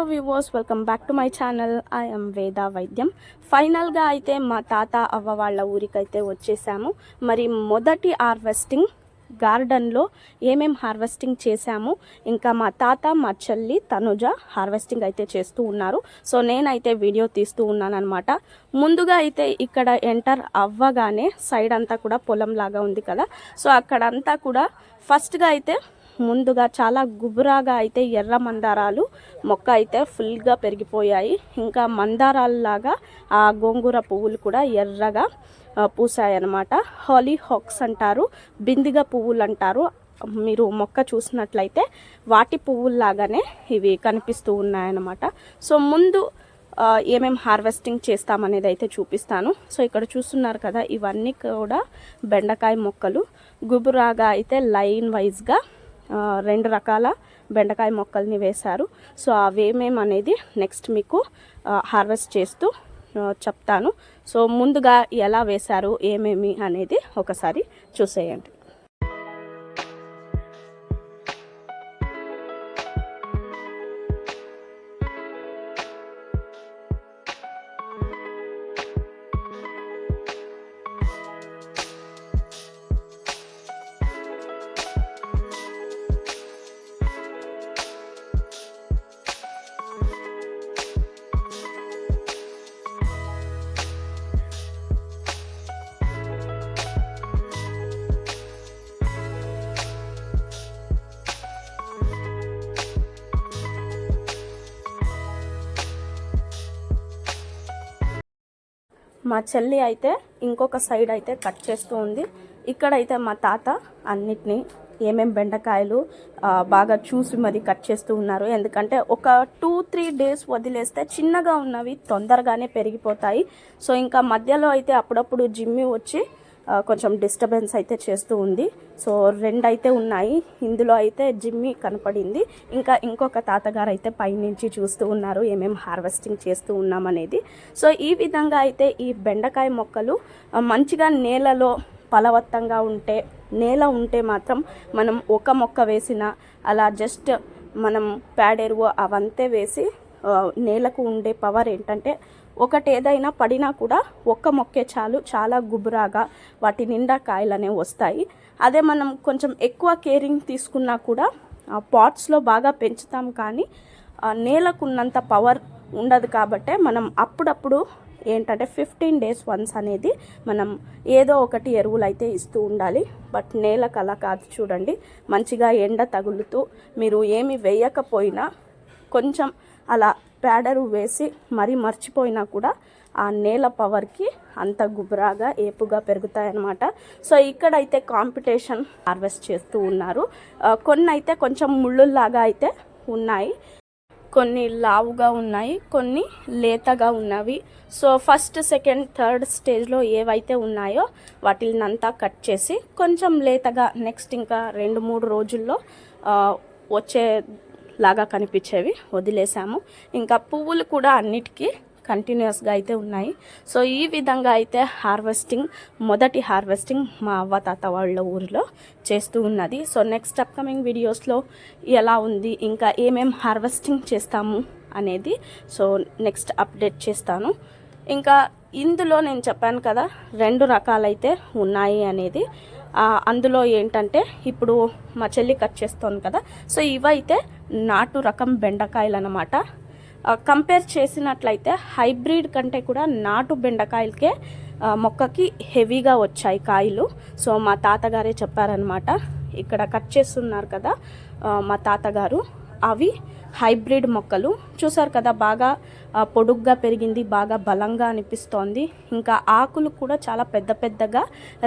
Hello viewers welcome back to my channel. I'm Veda Vaidyam ఫైనల్గా అయితే మా తాత అవ్వ వాళ్ళ ఊరికైతే వచ్చేసాము. మరి మొదటి హార్వెస్టింగ్ గార్డెన్లో ఏమేం హార్వెస్టింగ్ చేశాము ఇంకా మా తాత మా చెల్లి తనుజ హార్వెస్టింగ్ అయితే చేస్తూ ఉన్నారు. సో నేనైతే వీడియో తీస్తూ ఉన్నానమాట ముందుగా అయితే ఇక్కడ ఎంటర్ అవ్వగానే సైడ్ అంతా కూడా పొలం లాగా ఉంది కదా. సో అక్కడంతా కూడా ఫస్ట్గా అయితే ముందుగా చాలా గుబురాగా అయితే ఎర్ర మందారాలు మొక్క అయితే ఫుల్గా పెరిగిపోయాయి. ఇంకా మందారాలలాగా ఆ గోంగూర పువ్వులు కూడా ఎర్రగా పూసాయన్నమాట. హాలీ హాక్స్ అంటారు బిందిగ పువ్వులు అంటారు. మీరు మొక్క చూసినట్లయితే వాటి పువ్వుల్లాగానే ఇవి కనిపిస్తూ ఉన్నాయన్నమాట. సో ముందు ఏమేమి ఏమేం హార్వెస్టింగ్ చేస్తామనేది అయితే చూపిస్తాను. సో ఇక్కడ చూస్తున్నారు కదా ఇవన్నీ కూడా బెండకాయ మొక్కలు. గుబురాగా అయితే లైన్ వైజ్గా రెండు రకాల బెండకాయ మొక్కల్ని వేశారు. సో అవేమేం అనేది నెక్స్ట్ మీకు హార్వెస్ట్ చేస్తూ చెప్తాను. సో ముందుగా ఎలా వేశారు ఏమేమి అనేది ఒకసారి చూసేయండి. మా చెల్లి అయితే ఇంకొక సైడ్ అయితే కట్ చేస్తూ ఉంది. ఇక్కడైతే మా తాత అన్నిటినీ ఏమేం బెండకాయలు బాగా చూసి మరి కట్ చేస్తూ ఉన్నారు. ఎందుకంటే ఒక టూ త్రీ డేస్ వదిలేస్తే చిన్నగా ఉన్నవి తొందరగానే పెరిగిపోతాయి. సో ఇంకా మధ్యలో అయితే అప్పుడప్పుడు జిమ్మి వచ్చి కొంచెం డిస్టర్బెన్స్ అయితే చేస్తూ ఉంది. సో రెండు అయితే ఉన్నాయి. ఇందులో అయితే జిమ్మి కనపడింది. ఇంకా ఇంకొక తాతగారు అయితే పైనుంచి చూస్తూ ఉన్నారు ఏమేమి హార్వెస్టింగ్ చేస్తూ ఉన్నామనేది సో ఈ విధంగా అయితే ఈ బెండకాయ మొక్కలు మంచిగా నేలలో ఫలవత్తంగా ఉంటే నేల ఉంటే మాత్రం మనం ఒక మొక్క వేసిన అలా జస్ట్ మనం ప్యాడెరువు అవంతే వేసి నేలకు ఉండే పవర్ ఏంటంటే ఒకటి ఏదైనా పడినా కూడా ఒక్క మొక్కే చాలు చాలా గుబురాగా వాటి నిండా కాయలు అనేవి వస్తాయి. అదే మనం కొంచెం ఎక్కువ కేరింగ్ తీసుకున్నా కూడా పాట్స్లో బాగా పెంచుతాం కానీ నేలకున్నంత పవర్ ఉండదు కాబట్టే మనం అప్పుడప్పుడు ఏంటంటే ఫిఫ్టీన్ డేస్ వన్స్ అనేది మనం ఏదో ఒకటి ఎరువులు అయితే ఇస్తూ ఉండాలి. బట్ నేలకు అలా కాదు చూడండి. మంచిగా ఎండ తగులుతూ మీరు ఏమి వేయకపోయినా కొంచెం అలా ప్యాడరు వేసి మరీ మర్చిపోయినా కూడా ఆ నేల పవర్కి అంత గుబురాగా ఏపుగా పెరుగుతాయన్నమాట. సో ఇక్కడైతే కాంపిటీషన్ హార్వెస్ట్ చేస్తూ ఉన్నారు. కొన్ని అయితే కొంచెం ముళ్ళుల్లాగా అయితే ఉన్నాయి. కొన్ని లావుగా ఉన్నాయి కొన్ని లేతగా ఉన్నవి. సో ఫస్ట్ సెకండ్ థర్డ్ స్టేజ్లో ఏవైతే ఉన్నాయో వాటిని అంతా కట్ చేసి కొంచెం లేతగా నెక్స్ట్ ఇంకా రెండు మూడు రోజుల్లో వచ్చే లాగా కనిపించేవి. వదిలేసాము. ఇంకా పువ్వులు కూడా అన్నిటికీ కంటిన్యూస్గా అయితే ఉన్నాయి. సో ఈ విధంగా అయితే హార్వెస్టింగ్ మొదటి హార్వెస్టింగ్ మా అవ్వ తాత వాళ్ళ ఊరిలో చేస్తూ ఉన్నది. సో నెక్స్ట్ అప్కమింగ్ వీడియోస్లో ఎలా ఉంది ఇంకా ఏమేం హార్వెస్టింగ్ చేస్తాము అనేది సో నెక్స్ట్ అప్డేట్ చేస్తాను. ఇంకా ఇందులో నేను చెప్పాను కదా రెండు రకాలైతే ఉన్నాయి అనేది. అందులో ఏంటంటే ఇప్పుడు మా చెల్లి కట్ చేస్తోంది కదా సో ఇవైతే నాటు రకం బెండకాయలు అన్నమాట కంపేర్ చేసినట్లయితే హైబ్రిడ్ కంటే కూడా నాటు బెండకాయలకే మొక్కకి హెవీగా వచ్చాయి కాయలు. సో మా తాతగారే చెప్పారనమాట ఇక్కడ కట్ చేస్తున్నారు కదా మా తాతగారు. అవి హైబ్రిడ్ మొక్కలు. చూసారు కదా బాగా పొడుగ్గా పెరిగింది బాగా బలంగా అనిపిస్తోంది. ఇంకా ఆకులు కూడా చాలా పెద్ద పెద్దగా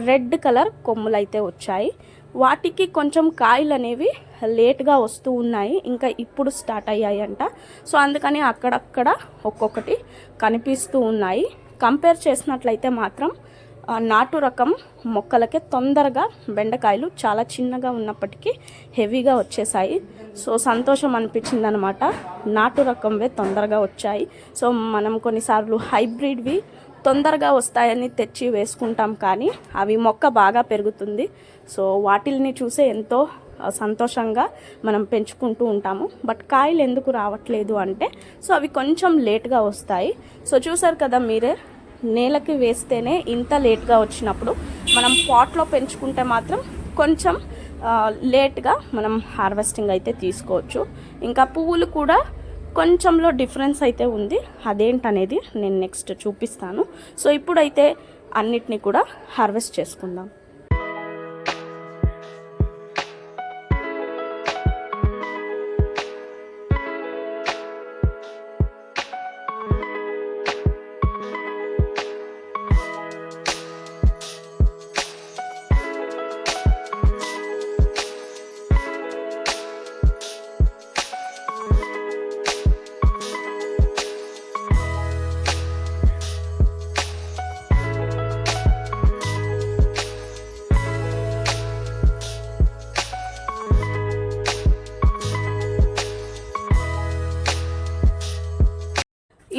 రెడ్ కలర్ కొమ్ములైతే వచ్చాయి. వాటికి కొంచెం కాయలు అనేవి లేట్గా వస్తూ ఉన్నాయి. ఇంకా ఇప్పుడు స్టార్ట్ అయ్యాయంట. సో అందుకని అక్కడక్కడ ఒక్కొక్కటి కనిపిస్తూ ఉన్నాయి. కంపేర్ చేసినట్లయితే మాత్రం నాటు రకం మొక్కలకే తొందరగా బెండకాయలు చాలా చిన్నగా ఉన్నప్పటికీ హెవీగా వచ్చేసాయి. సో సంతోషం అనిపించింది అనమాట నాటు రకంవే తొందరగా వచ్చాయి. సో మనం కొన్నిసార్లు హైబ్రిడ్వి తొందరగా వస్తాయని తెచ్చి వేసుకుంటాం కానీ అవి మొక్క బాగా పెరుగుతుంది. సో వాటిల్ని చూసే ఎంతో సంతోషంగా మనం పెంచుకుంటూ ఉంటాము. బట్ కాయలు ఎందుకు రావట్లేదు అంటే సో అవి కొంచెం లేట్గా వస్తాయి. సో చూసారు కదా మీరే నేలకి వేస్తేనే ఇంత లేట్గా వచ్చినప్పుడు మనం పాట్లో పెంచుకుంటే మాత్రం కొంచెం లేట్గా మనం హార్వెస్టింగ్ అయితే తీసుకోవచ్చు. ఇంకా పువ్వులు కూడా కొంచెంలో డిఫరెన్స్ అయితే ఉంది. అదేంటనేది నేను నెక్స్ట్ చూపిస్తాను. సో ఇప్పుడైతే అన్నిటినీ కూడా హార్వెస్ట్ చేసుకుందాం.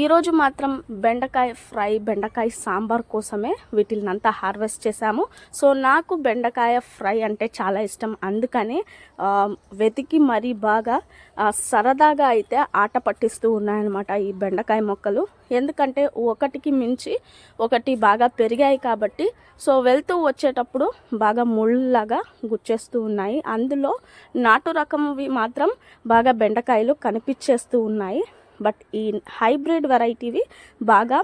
ఈరోజు మాత్రం బెండకాయ ఫ్రై బెండకాయ సాంబార్ కోసమే వీటినంతా హార్వెస్ట్ చేశాము. సో నాకు బెండకాయ ఫ్రై అంటే చాలా ఇష్టం. అందుకని వెతికి మరీ బాగా సరదాగా అయితే ఆట పట్టిస్తూ ఉన్నాయన్నమాట ఈ బెండకాయ మొక్కలు. ఎందుకంటే ఒకటికి మించి ఒకటి బాగా పెరిగాయి కాబట్టి సో వెళ్తూ వచ్చేటప్పుడు బాగా ముళ్ళలాగా గుచ్చేస్తూ ఉన్నాయి. అందులో నాటు రకంవి మాత్రం బాగా బెండకాయలు కనిపించేస్తూ ఉన్నాయి. బట్ ఈ హైబ్రిడ్ వెరైటీవి బాగా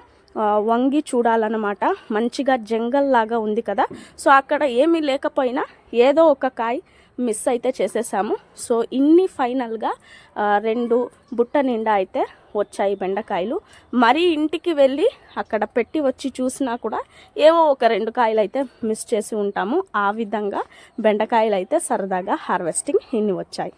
వంగి చూడాలన్నమాట. మంచిగా జంగల్ లాగా ఉంది కదా. సో అక్కడ ఏమీ లేకపోయినా ఏదో ఒక కాయ మిస్ అయితే చేసేసాము. సో ఇన్ని ఫైనల్గా రెండు బుట్ట నిండా అయితే వచ్చాయి బెండకాయలు. మరీ ఇంటికి వెళ్ళి అక్కడ పెట్టి వచ్చి చూసినా కూడా ఏవో ఒక రెండు కాయలు అయితే మిస్ చేసి ఉంటాము. ఆ విధంగా బెండకాయలు అయితే సరదాగా హార్వెస్టింగ్ ఇన్ని వచ్చాయి.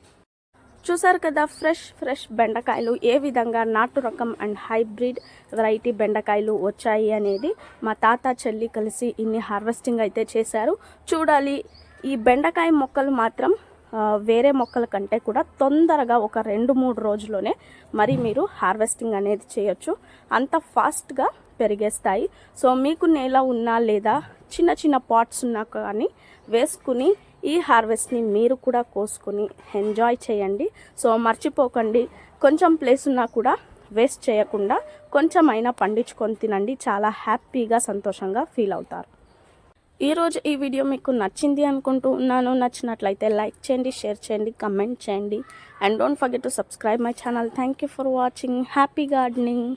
చూసారు కదా ఫ్రెష్ ఫ్రెష్ బెండకాయలు ఏ విధంగా నాటు రకం అండ్ హైబ్రిడ్ వెరైటీ బెండకాయలు వచ్చాయి అనేది మా తాత చెల్లి కలిసి ఇన్ని హార్వెస్టింగ్ అయితే చేశారు. చూడాలి ఈ బెండకాయ మొక్కలు మాత్రం వేరే మొక్కల కంటే కూడా తొందరగా ఒక రెండు మూడు రోజుల్లోనే మరి మీరు హార్వెస్టింగ్ అనేది చేయొచ్చు. అంత ఫాస్ట్గా పెరిగేస్తాయి. సో మీకు నేల ఉన్నా లేదా చిన్న చిన్న పాట్స్ ఉన్నా కానీ వేసుకుని ఈ హార్వెస్ట్ని మీరు కూడా కోసుకొని ఎంజాయ్ చేయండి. సో మర్చిపోకండి. కొంచెం ప్లేస్ ఉన్నా కూడా వేస్ట్ చేయకుండా కొంచెమైనా పండించుకొని తినండి. చాలా హ్యాపీగా సంతోషంగా ఫీల్ అవుతారు. ఈరోజు ఈ వీడియో మీకు నచ్చింది అనుకుంటూ ఉన్నాను. నచ్చినట్లయితే లైక్ చేయండి షేర్ చేయండి కమెంట్ చేయండి. And don't forget to subscribe my channel. Thank you for watching. Happy gardening.